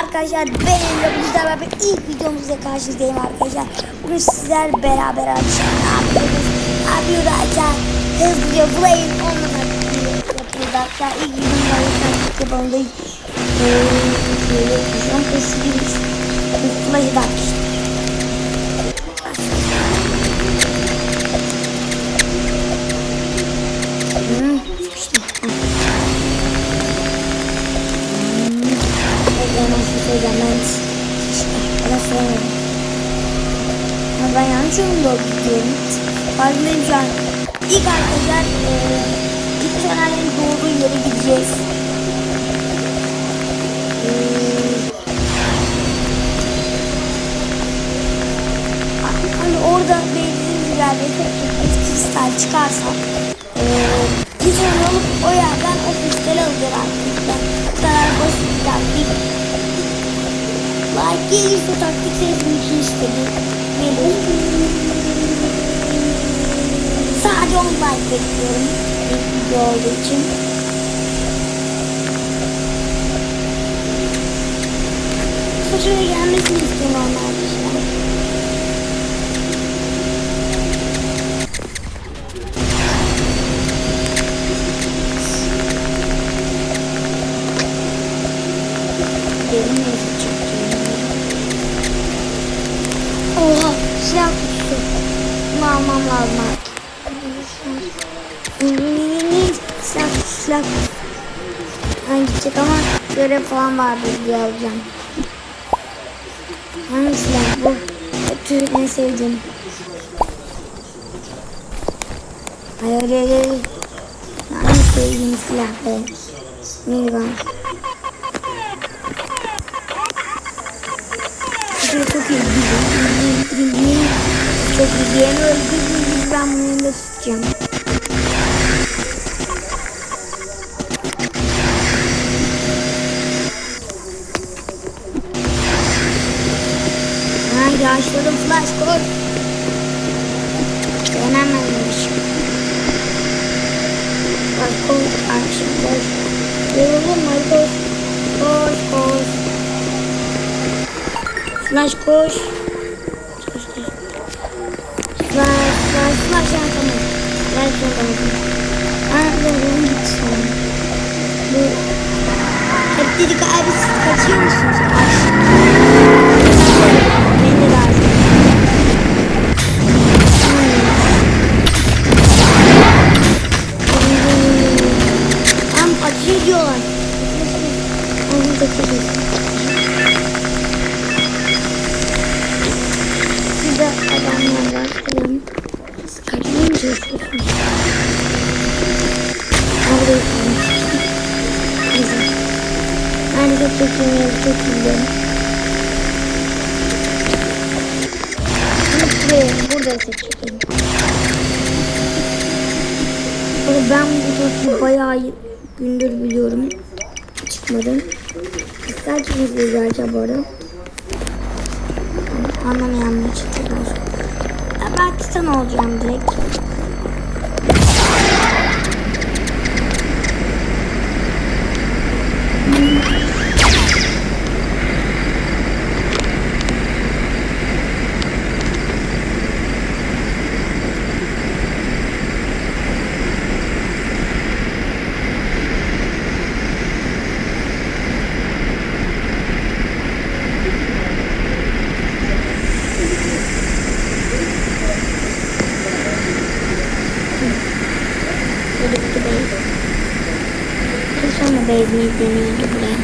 arkadaşlar ben Emre Bizler beraber ilk videomuzda karşınızdayım arkadaşlar. Bugün sizler beraber arkadaşlar ne yapıyoruz? Ne yapıyoruz arkadaşlar? Hızlıca bulayın onunla takip yapıyoruz arkadaşlar. İlk videomuzda takip yapalım da Eee şöyle şu an kesiliyoruz. Flash'ı da bana söylemedim. Ama ben yanlış yolunda gidiyorum. Farkındayım şu an. İlk arkadaşlar eee ilk senaryo'nun doğduğu yere gideceğiz. Eee, Hani orada belirli bir kristal çıkarsa Like gelirse taktik için istedim. Gelir. Sadece 10 like bekliyorum. İlk video olduğu için. Şuraya gelmesini istiyorum normalde şu an. Benim neyse çıktı. Oha silah kutusu. Bunu almam lazım. Silah silah. Ben gidecek ama görev falan vardır diye alacağım. Hangi silah bu? Kötü en sevdiğim. Hayır hayır hayır. En sevdiğim silah be. Minigun. Çok iyi. Diğerini öldürdüğüm gibi ben bunu elinde tutacağım. Ha yaşladım flash koş. Denememiş. Bak koş akşam koş. Yoruldun mu koş. Koş koş. Flash. Koş Doğru gitsin. Bu. Hep abi siz kaçıyor musunuz? Beni lazım. Tam acı ediyorlar. Onu da kırıyorsun. Ben de çok iyi, çok iyi. Buraya, burada seçeyim. Ama ben bu topu bayağı gündür biliyorum. Çıkmadı. Kristal çıkmış gerçi bu arada. Anlamayanlar çıktılar. Ya ben titan olacağım direkt. Buradaki base. Bir sonra deniyordu buraya.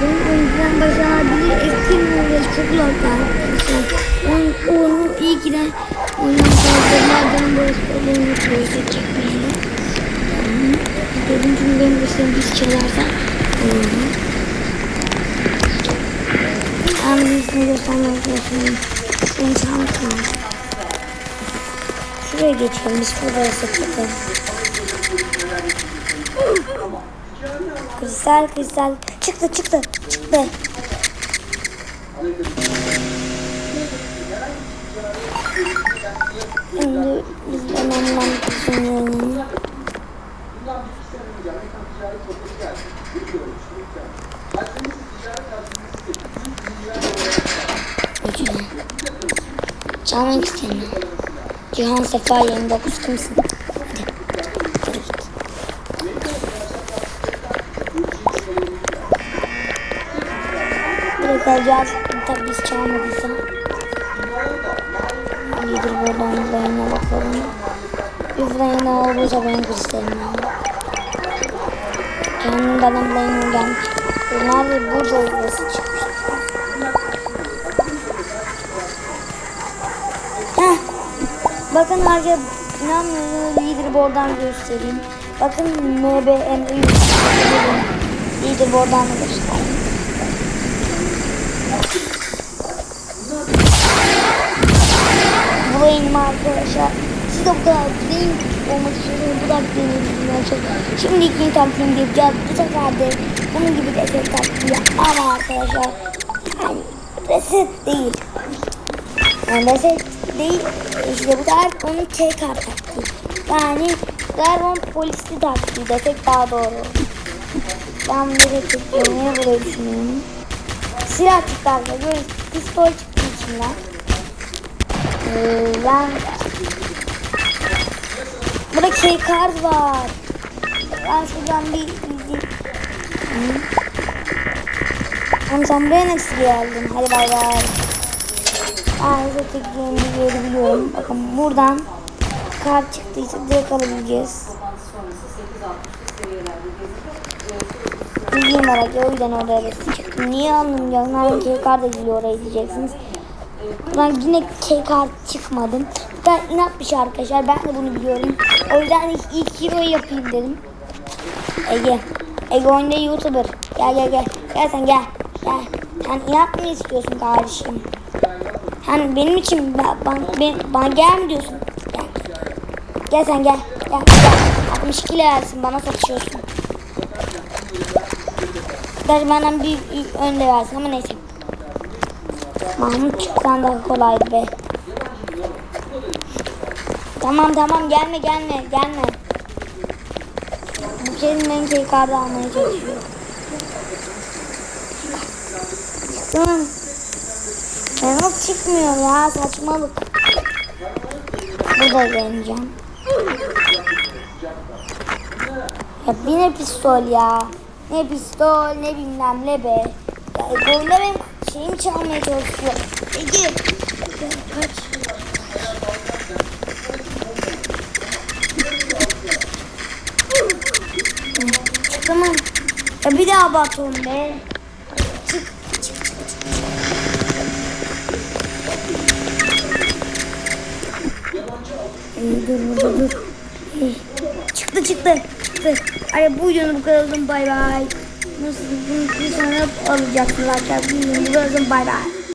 Bunun oyuncudan başarabilir eski böyle çok arkadaşlar. Onu, onu iyi ki de kaldırmadan böyle oyunu böyle çekmeyelim. Dedim çünkü benim gösterim biz çalarsa. Ben birisini göstermek istiyorum. Çalmak lazım. Şuraya geçelim biz buraya sıkıldı. Kristal kristal çıktı çıktı çıktı. İstemiyorum. Cihan Sefa 29 kimsin? Direkt alacağız. Tabii biz çalmadıysa. İyidir buradan Zeyne bakalım. Bir Zeyne olursa ben göstereyim. Kendim bana Zeyne gelmiş. Bunlar da burada olması çıkmış. Bakın arkadaşlar inanmıyorsunuz leaderboard'dan göstereyim. Bakın MBM leaderboard'dan da göstereyim. Bulayım arkadaşlar. Siz de bu kadar değil olmak istiyorsanız bu da benim arkadaşlar. Şimdi ikinci taklidini yapacağız. Bu sefer de bunun gibi reset taklidi ama arkadaşlar yani reset değil. Yani reset değil. İşte bu sefer onun tekrar taktiği. Yani Dragon polisli taktiği desek daha doğru. Ben bunu resetlemeye buraya düşünüyorum. Silah çıktı arkadaşlar. Böyle pistol çıktı içinden. Ee, ben Burada keycard var. Ben şuradan bir bir Ama sen buraya nasıl geldin? Hadi bay bay. Ben zaten tekniğini görebiliyorum. Bakın buradan kart çıktıysa direkt alabileceğiz. Var ki o yüzden oraya resim çıktı. Niye anlamayacağız? Nerede keycard ediliyor oraya diyeceksiniz. Ben yine kart çıkmadım. Ben inat bir şey arkadaşlar. Ben de bunu biliyorum. O yüzden ilk, ilk hero'yu yapayım dedim. Ege. Ege oyunda YouTuber. Gel gel gel. Gel sen gel. Gel. Sen inat mı istiyorsun kardeşim? Hani benim için ben, ben, bana gel mi diyorsun? Gel. Gel sen gel. Gel. gel. 62 versin bana satışıyorsun. Gerçi benden bir önde versin ama neyse. Mahmut çıksan daha kolaydı be. Tamam tamam gelme gelme gelme. Bu kez beni tekrarda almaya çalışıyor. Çıktım. Nasıl çıkmıyor ya saçmalık. Burada deneyeceğim. Ya bir ne pistol ya. Ne pistol ne bilmem ne be. Ya oyunda benim şeyimi çalmaya çalışıyor. Ege. Kaç. Tamam. Ya bir daha bakalım be. Dur burada dur. Çıktı çıktı. Çıktı. Hadi bu videonun bu kadar olsun bay bay. Nasıl bunu bir sonra alacaksınız arkadaşlar. Bu videonun bu kadar olsun bay bay.